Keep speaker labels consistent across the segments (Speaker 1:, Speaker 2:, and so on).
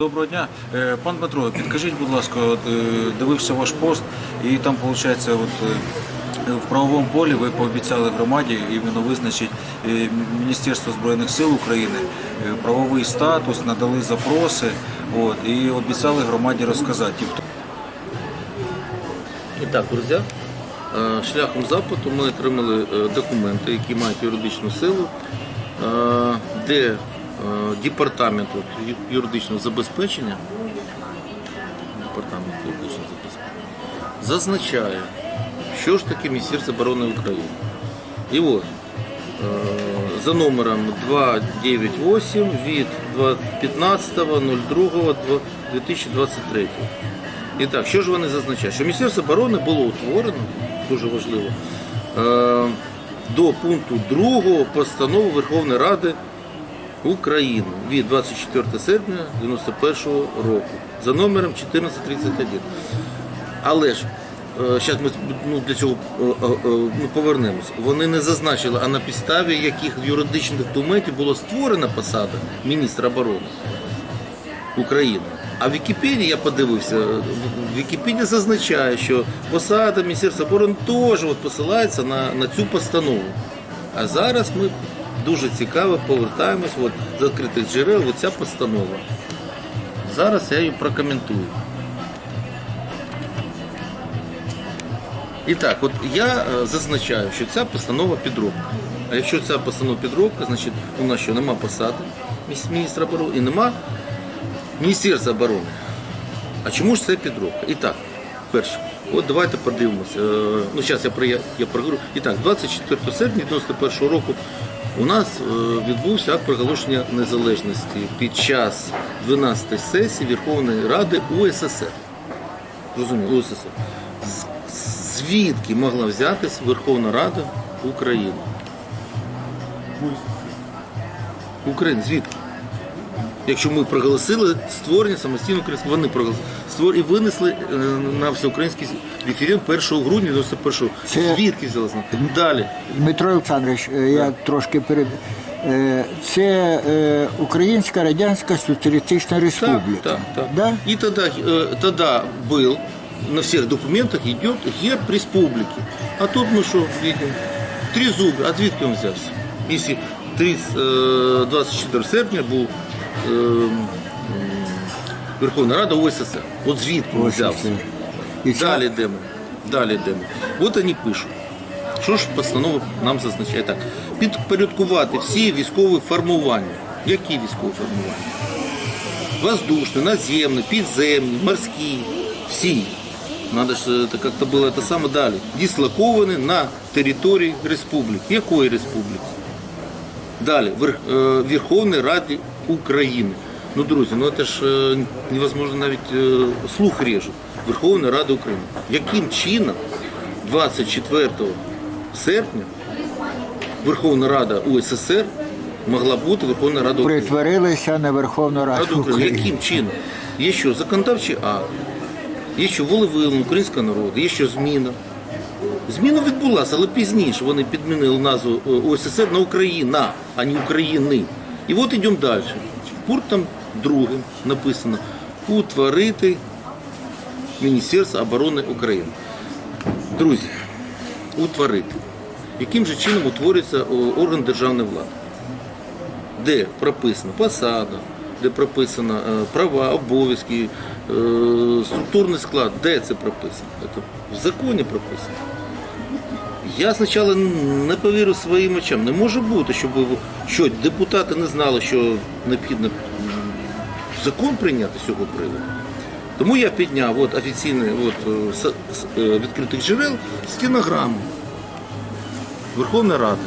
Speaker 1: Доброго дня, Е, пан Дмитро, підкажіть, будь ласка, е, дивився ваш пост, і там виходить, е, в правовому полі ви пообіцяли громаді іменно визначити е, Міністерство збройних сил України правовий статус, надали запроси, от і обіцяли громаді розказати. Тобто,
Speaker 2: І так, друзі, шляхом запиту ми отримали документи, які мають юридичну силу, де е, департамент от, юридичного забезпечення, департамент юридичного забезпечення зазначає, що ж таке Міністерство оборони України. І от, е, за номером 298 від 15.02.2023. І так, що ж вони зазначають? Що Міністерство оборони було утворено, дуже важливо, е, до пункту 2 постанови Верховної Ради України від 24 серпня 91 року за номером 1431. Але ж зараз ми ну, для цього е, е, е, ну, повернемось. Вони не зазначили, а на підставі яких юридичних документів була створена посада міністра оборони. України. А в Вікіпедії я подивився, Вікіпедія зазначає, що посада Міністерства оборони теж от посилається на, на цю постанову. А зараз ми дуже цікаво повертаємось от, з відкритих джерел, оця постанова. Зараз я її прокоментую. І так, от я е, зазначаю, що ця постанова підробка. А якщо ця постанова підробка, значить у нас що нема посади міністра оборони і нема Міністерства оборони. А чому ж це підробка? І так, перше, от давайте подивимося. Е, Ну, зараз я, я, я. І так, 24 серпня 91 року у нас е, відбувся акт проголошення незалежності під час 12 сесії Верховної Ради УССР. Розумію, УССР. Звідки могла взятись Верховна Рада України? України, звідки? Якщо ми проголосили створення самостійної української, вони проголосили і винесли е, на всеукраїнський референдум 1 грудня 91 року.
Speaker 3: Це-
Speaker 2: Звідки взялося? Далі.
Speaker 3: Дмитро Олександрович, е, я трошки перед. е, Це е, Українська Радянська Соціалістична
Speaker 2: Так,
Speaker 3: Республіка.
Speaker 2: так, так.
Speaker 3: Да?
Speaker 2: И тогда, э, тогда был на всех документах идет герб республики. А тут мы что видим? Три зуби. А звідки він взявся? Якщо 30, э, 24 серпня був э, м, Верховна Рада УССР. От звідки він
Speaker 3: Ось і
Speaker 2: взявся?
Speaker 3: все. І ця-
Speaker 2: Далі йдемо. Далі йдемо. От вони пишуть. Що ж постанова нам зазначає? Так, підпорядкувати всі військові формування. Які військові формування? Воздушные, наземные, підземні, морські, всі. Надо ж это как-то было это саме далі. Дислоковані на території республіки. Якої республіки? Далі, Вер- е, Верховної Ради України. Ну, друзі, ну це ж е, невозможно навіть е, слух реже. Верховна Рада України. Яким чином 24 серпня Верховна Рада УССР могла бути Верховна Рада України?
Speaker 3: Притворилися на Верховну Раду
Speaker 2: Раду України. Яким чином? Є що законодавчий акт, є що волевиявлення українського народу, є що зміна. Зміна відбулася, але пізніше вони підмінили назву е, ОССР на Україна, а не України. І от йдемо далі. Пунктом другим написано утворити Міністерство оборони України. Друзі, утворити. Яким же чином утворюється орган державної влади? де прописана посада, де прописано е, права, обов'язки, е, структурний склад, де це прописано? Це в законі прописано. Я спочатку не повірив своїм очам. Не може бути, щоб що депутати не знали, що необхідно закон прийняти з цього приводу. Тому я підняв от, офіційний от, е, з- з е, відкритих джерел стенограму Верховної Ради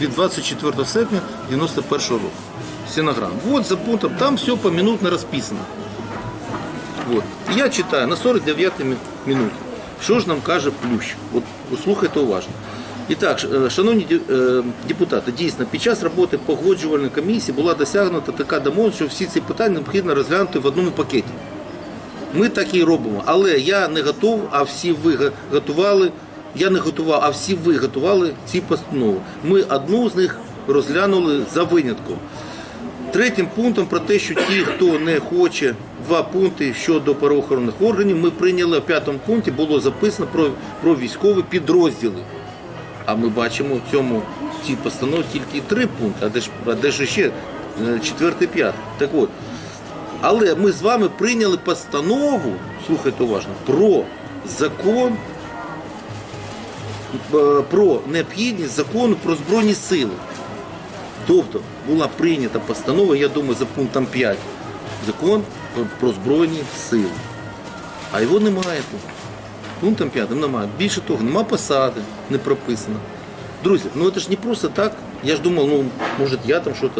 Speaker 2: від 24 серпня 91 року. Стенограм. Вот за пунктом, там все поминутно розписано. Вот. Я читаю на 49 й минуті. Що ж нам каже Плющ? От послухайте уважно. І так, е, шановні депутати, дійсно, під час роботи погоджувальної комісії була досягнута така домовленість, що всі ці питання необхідно розглянути в одному пакеті. Ми так і робимо. Але я не готов, а всі ви готували. Я не готував, а всі ви готували ці постанови. Ми одну з них розглянули за винятком. Третім пунктом про те, що ті, хто не хоче два пункти щодо правоохоронних органів, ми прийняли в п'ятому пункті було записано про, про військові підрозділи. А ми бачимо в цьому цій постанові тільки три пункти, а де ж, а де ж ще е, четвертий, п'ятий. Так от. Але ми з вами прийняли постанову, слухайте уважно, про закон, е, про необхідність закону про Збройні сили. Тобто була прийнята постанова, я думаю, за пунктом 5, закон про, Збройні сили. А його немає тут. Пунктом 5 немає. Більше того, нема посади, не прописано. Друзі, ну це ж не просто так. Я ж думав, ну, може я там щось,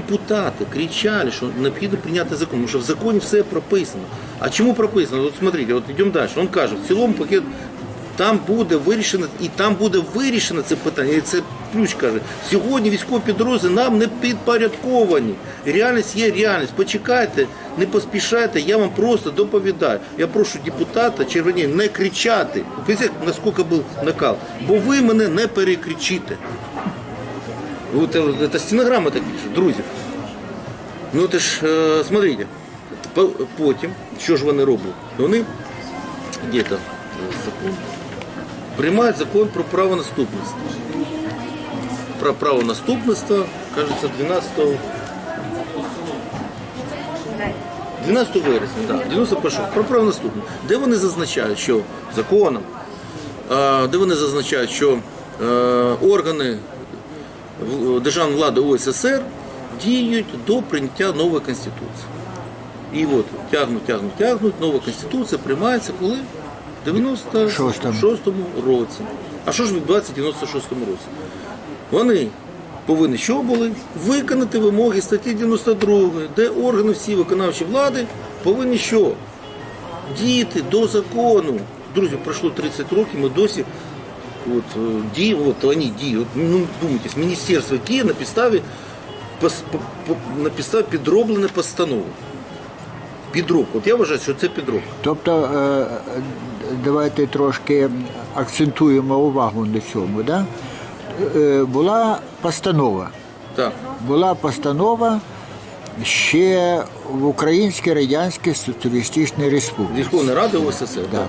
Speaker 2: депутати кричали, що необхідно прийняти закон, тому що в законі все прописано. А чому прописано? От смотрите, от йдемо далі. Він каже, в цілому пакет там буде вирішено, і там буде вирішено це питання. І це ключ каже. Сьогодні військові підрозділи нам не підпорядковані. Реальність є реальність. Почекайте, не поспішайте, я вам просто доповідаю. Я прошу депутата червоні не кричати. Видите, наскільки був накал. Бо ви мене не перекричите. Это, это стенограмма так пише, друзі. Ну це ж, е, смотрите, потім, що ж вони роблять? Вони где-то е, закон, приймають закон про право наступництва. Про право наступництва, кажется, 12 12 вересня, так, 91 про право наступництва. Де вони зазначають, що законом, е, де вони зазначають, що органи в- державної влади УССР діють до прийняття нової конституції. І от тягнуть, тягнуть, тягнуть, нова конституція приймається коли? В 96-му році. А що ж відбувається в 96-му році? Вони повинні що були? Виконати вимоги статті 92, де органи всі виконавчі влади повинні що? Діяти до закону. Друзі, пройшло 30 років, ми досі от, е, ді, от вони діють. От, ну, думайте, міністерство діє на підставі, пос- по- по- на підставі підробленої постанови. Підробка. От я вважаю, що це підробка.
Speaker 3: Тобто е, давайте трошки акцентуємо увагу на цьому. Да? Е, Була постанова.
Speaker 2: Так.
Speaker 3: Була постанова ще в Українській Радянській Соціалістичній Республіці.
Speaker 2: Верховна Рада УССР.
Speaker 3: Да.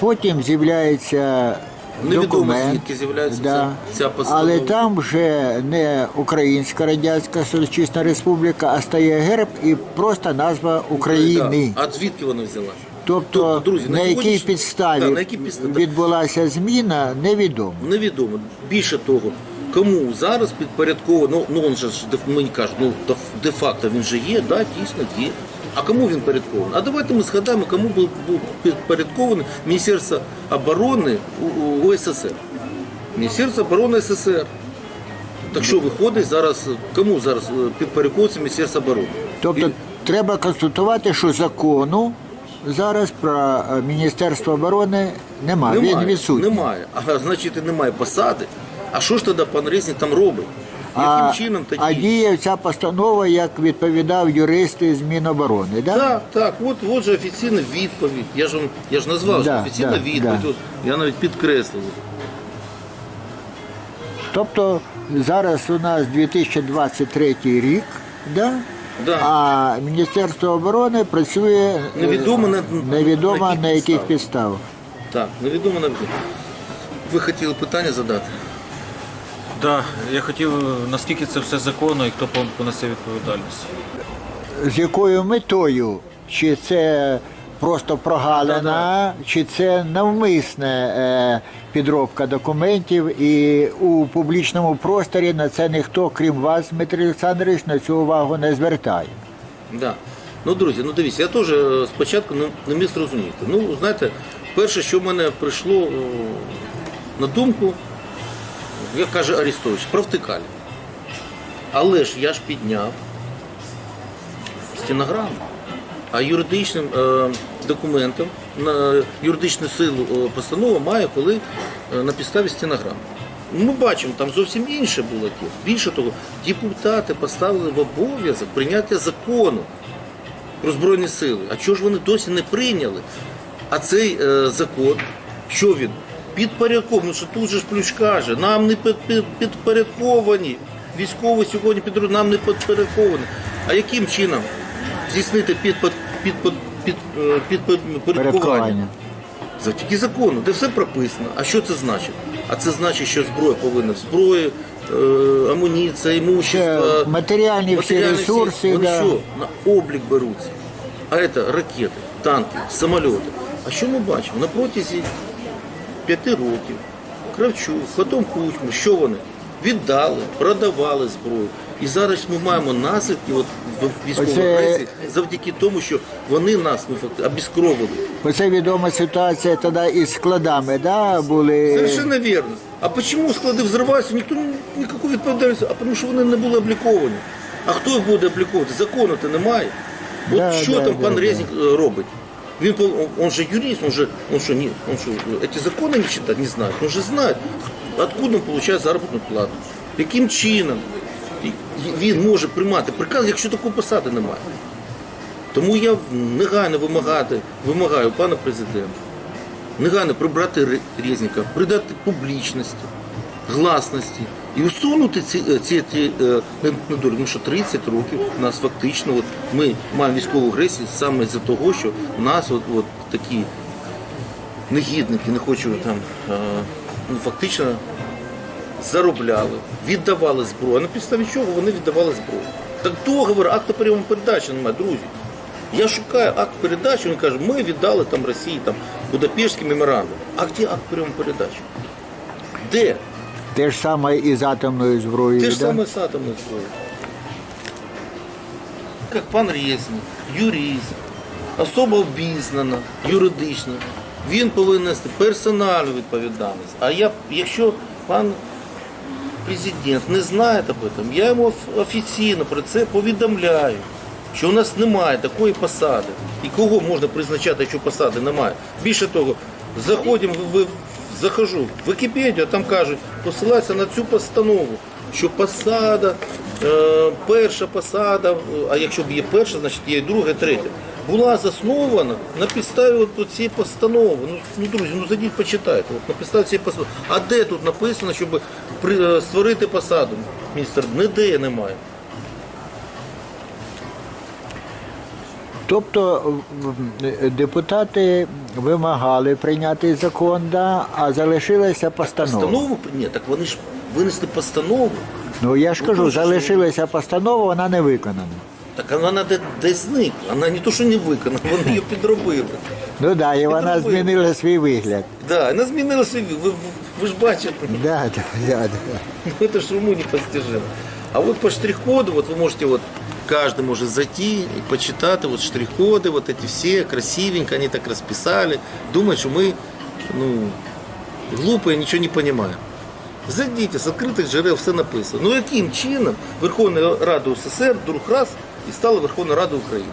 Speaker 3: Потім з'являється
Speaker 2: Невідомо,
Speaker 3: документ,
Speaker 2: звідки з'являється
Speaker 3: да.
Speaker 2: ця- ця постанова.
Speaker 3: але там вже не Українська Радянська Соціалістична Республіка, а стає герб і просто назва України.
Speaker 2: Так. А звідки вона взялася?
Speaker 3: Тобто,
Speaker 2: Тобто, друзі, на
Speaker 3: на якій
Speaker 2: сьогоднішній-
Speaker 3: підставі
Speaker 2: Так, на якій підставі?
Speaker 3: відбулася зміна, невідомо.
Speaker 2: Невідомо. Більше того, кому зараз підпорядковано, ну, ну він же ж де- мені кажуть, ну де- де-факто він же є, да, дійсно є. А кому він підпорядкований? А давайте ми згадаємо, кому був, підпорядкований Міністерство оборони УССР. Міністерство оборони СССР. Так що виходить зараз, кому зараз е, підпорядковується Міністерство оборони?
Speaker 3: Тобто
Speaker 2: І-
Speaker 3: треба констатувати, що закону зараз про е, Міністерство оборони немає. Він відсутній.
Speaker 2: немає. А значить, немає посади. А що ж тоді пан Резнік там робить?
Speaker 3: А,
Speaker 2: Яким чином тоді?
Speaker 3: а діє ця постанова, як відповідав юрист із Міноборони, да?
Speaker 2: Так, так, от, от же офіційна відповідь. Я ж, вам- я ж назвав, що
Speaker 3: Да,
Speaker 2: офіційна
Speaker 3: да,
Speaker 2: відповідь.
Speaker 3: да.
Speaker 2: От, я навіть підкреслив.
Speaker 3: Тобто зараз у нас 2023 рік, да?
Speaker 2: Да.
Speaker 3: а Міністерство оборони працює е,
Speaker 2: Невідомо на-
Speaker 3: невідомо
Speaker 2: на
Speaker 3: на
Speaker 2: яких
Speaker 3: яких
Speaker 2: підставах. Так, невідомо навіть. Ви хотіли питання задати?
Speaker 1: Да, я хотів, наскільки це все законно і хто понесе відповідальність.
Speaker 3: З якою метою? Чи це просто прогалина, чи це навмисне е, підробка документів, і у публічному просторі на це ніхто, крім вас, Дмитрий Олександрович, на цю увагу не звертає.
Speaker 2: Да. Ну, друзі, ну дивіться, я теж е, спочатку не, не міг зрозуміти. Ну, знаєте, перше, що в мене прийшло е, на думку, як каже Арістович, провтикаль. Але ж я ж підняв стенограму. А юридичним е, документом на юридичну силу е, постанова має, коли е, на підставі стенограми. Ми бачимо, там зовсім інше було текст. Більше того, депутати поставили в обов'язок прийняття закону про Збройні сили. А чого ж вони досі не прийняли? А цей е, закон, що він? Підпорядкований, ну що тут же ж Плющ каже, нам не під, під, підпорядковані військовий сьогодні під нам не підпорядкований. А яким чином здійснити е, підпорядкування?
Speaker 3: Порядкування.
Speaker 2: Завдяки закону, де все прописано. А що це значить? А це значить, що зброя повинна зброя, е, амуніція, імущество,
Speaker 3: матеріальні всі ресурси,
Speaker 2: Вони
Speaker 3: да.
Speaker 2: що на облік беруться. А це ракети, танки, самольоти. А що ми бачимо? На протязі п'яти років Кравчук, потім Кучма, що вони? Віддали, продавали зброю. І зараз ми маємо наслідки от, в військовій
Speaker 3: Оце-
Speaker 2: агресії завдяки тому, що вони нас ну, факти- обіскровили.
Speaker 3: Оце відома ситуація тоді із складами, да, були.
Speaker 2: Совершенно верно. А почему склады взрываются? Никто ні- никакой відповідальності, а тому що вони не були обліковані. А хто їх буде обліковувати? Закону-то немає. От
Speaker 3: Да,
Speaker 2: що
Speaker 3: да,
Speaker 2: там
Speaker 3: да,
Speaker 2: пан
Speaker 3: да.
Speaker 2: Резнік е, робить? Він он же юрист, он же, он что, не, он что, эти законы не читает, не знает. Он же знает, откуда он получает заробітну плату, яким чином він може приймати приказ, якщо такої посади немає. Тому я негайно вимагати, вимагаю пана президента негайно прибрати Ре- Резника, придати публічності, гласності і усунути ці, е, ці, ці е, недоліки. Тому що 30 років у нас фактично от, ми маємо військову агресію саме з-за того, що в нас от, от такі негідники, не хочу там е, ну, фактично заробляли, віддавали зброю. А на підставі чого вони віддавали зброю? Так договор, акта прийому передачі немає, друзі. Я шукаю акт передачі, він каже, ми віддали там Росії там Будапештський меморандум. А де акт прийому передачі? Де?
Speaker 3: Те ж саме і з атомною зброєю.
Speaker 2: Те ж
Speaker 3: да?
Speaker 2: саме з атомною зброєю. Як пан Резнік, юрист, особа обізнана, юридично, він повинен нести персональну відповідальність. А я, якщо пан президент не знає об этом, я йому офіційно про це повідомляю, що у нас немає такої посади. І кого можна призначати, якщо посади немає. Більше того, заходимо, в, захожу в Вікіпедію, там кажуть, посилається на цю постанову, що посада, е, перша посада, е, а якщо б є перша, значить є і друга, і третя, була заснована на підставі от цієї постанови. Ну, ну, друзі, ну зайдіть, почитайте. От, на підставі цієї постанови. А де тут написано, щоб при, е, створити посаду? Міністр, ніде немає.
Speaker 3: Тобто в- депутати вимагали прийняти закон, да, а залишилася постанова.
Speaker 2: Постанову? Ні, так вони ж винесли постанову.
Speaker 3: Ну я ж
Speaker 2: Ну,
Speaker 3: кажу, залишилася постанова, вона не виконана.
Speaker 2: Так вона де, десь зникла. Вона не то, що не виконана, вони її підробили.
Speaker 3: Ну да, і вона
Speaker 2: зробили.
Speaker 3: змінила свій вигляд.
Speaker 2: Да, вона змінила свій. Ви, ви, ви ж бачите,
Speaker 3: Да, да, да, да.
Speaker 2: ну это же уму непостижимо. А вот по штрих-коду, вот вы можете вот каждый может зайти и почитать вот штрих-коды, вот эти все красивенько, они так расписали, думать, что мы ну, глупые, ничего не понимаем. Зайдіть, з відкритих джерел все написано. Ну яким чином Верховна Рада УССР вдруг раз і стала Верховною Радою України?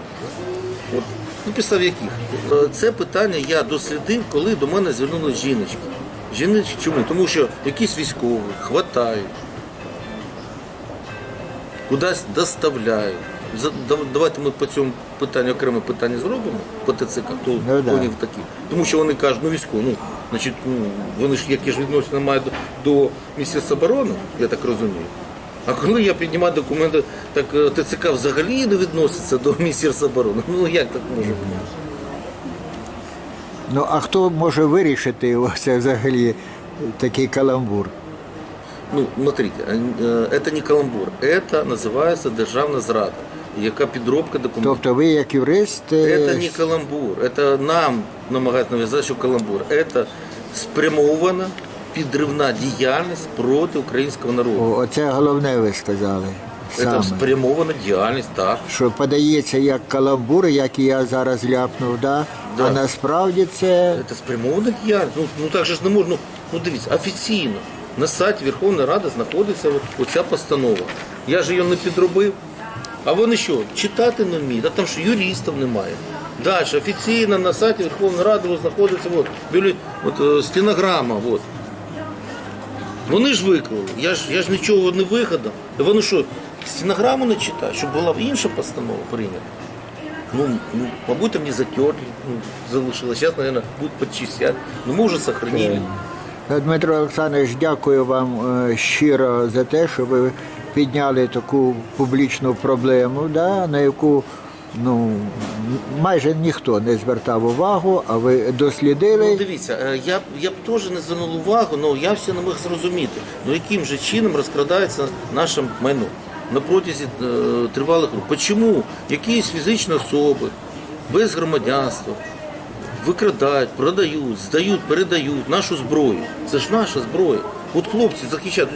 Speaker 2: От, ну, підстав яких? Е, Це питання я дослідив, коли до мене звернулися жіночки. Жіночки чому? Тому що якісь військові хватають, кудись доставляють. Давайте ми по цьому питанню окреме питання зробимо по ТЦК, хто
Speaker 3: Ну, да.
Speaker 2: поняв такі. Тому що вони кажуть, ну військово, ну, значить, ну, вони ж які ж відносини мають до, до Міністерства оборони, я так розумію. А коли я піднімаю документи, так е, ТЦК взагалі не відноситься до Міністерства оборони. Ну як так може бути?
Speaker 3: Ну а хто може вирішити оце взагалі такий каламбур?
Speaker 2: Ну, смотрите, е, це не каламбур, це називається державна зрада, яка підробка документів.
Speaker 3: Тобто ви як юрист, е,
Speaker 2: Это не каламбур. Это нам намагаються нав'язати, що каламбур. Это спрямована підривна діяльність проти українського народу.
Speaker 3: о, оце головне ви сказали.
Speaker 2: Це
Speaker 3: Саме.
Speaker 2: спрямована діяльність, так.
Speaker 3: Що подається як каламбур, як і я зараз ляпнув, да?
Speaker 2: Да.
Speaker 3: а насправді це
Speaker 2: Це спрямована діяльність. Ну, ну так же ж не можна. Ну, ну дивіться, офіційно на сайті Верховної Ради знаходиться оця постанова. Я ж її не підробив. А вони що, читати не вміють? А там що юристів немає. Далі, офіційно на сайті Верховної Ради знаходиться от, бюле- от, е, стенограма. От. Вони ж виклали. Я ж, я ж нічого не вигадав. Вони що, стенограму не читають, щоб була інша постанова прийнята. Ну, ну, мабуть, там не затерли, ну, залишилось. Сейчас, наверное, будут подчистять. Но мы уже сохранили.
Speaker 3: Ну, Дмитро Олександрович, дякую вам е, щиро за те, що ви підняли таку публічну проблему, да, на яку ну, майже ніхто не звертав увагу, а ви
Speaker 2: Ну,
Speaker 3: дослідили.
Speaker 2: дивіться, е, я, б- я б теж не звернув увагу, але я все не міг зрозуміти, ну яким же чином розкрадається наше майно на протязі е, тривалих років. Чому якісь фізичні особи без громадянства викрадають, продають, здають, передають нашу зброю. Це ж наша зброя. От хлопці захищають.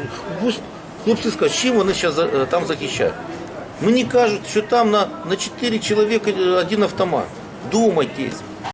Speaker 2: Хлопці скажуть, чим вони зараз там захищають? Мені кажуть, що там на, на 4 чоловіка один автомат. Думайтесь.